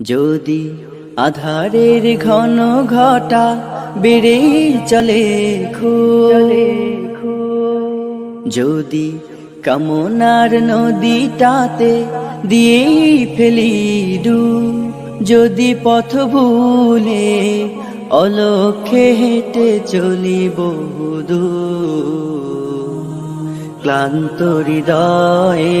যদি আধারের ঘন ঘটা বেড়ে চলে খুলে যদি কামনার নদীটাতে দিয়ে ফেলি ডু যদি পথ ভুলে অলক্ষে হেঁটে চলি বহুদূর ক্লান্ত হৃদয়ে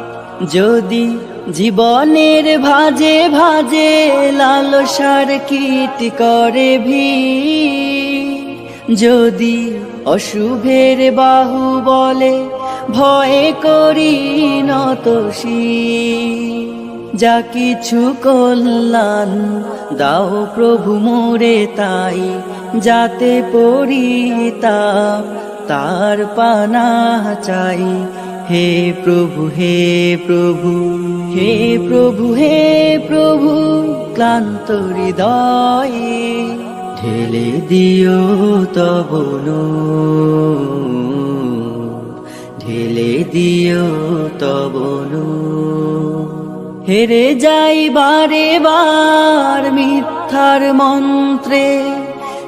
যদি জীবনের ভাজে ভাজে লালসার কীট করে ভি যদি অশুভের বাহু বলে ভয়ে করি নতসী যা কিছু কল্যাণ দাও প্রভু মোরে তাই, যাতে পড়িতা তার পানা চাই। হে প্রভু হে প্রভু হে প্রভু হে প্রভু, ক্লান্ত হৃদয়ে ঢেলে দিও তবনু ঢেলে দিও তবনু হেরে যাই বারে বার মিথ্যার মন্ত্রে।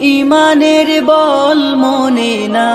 ইমানের বল মনে না।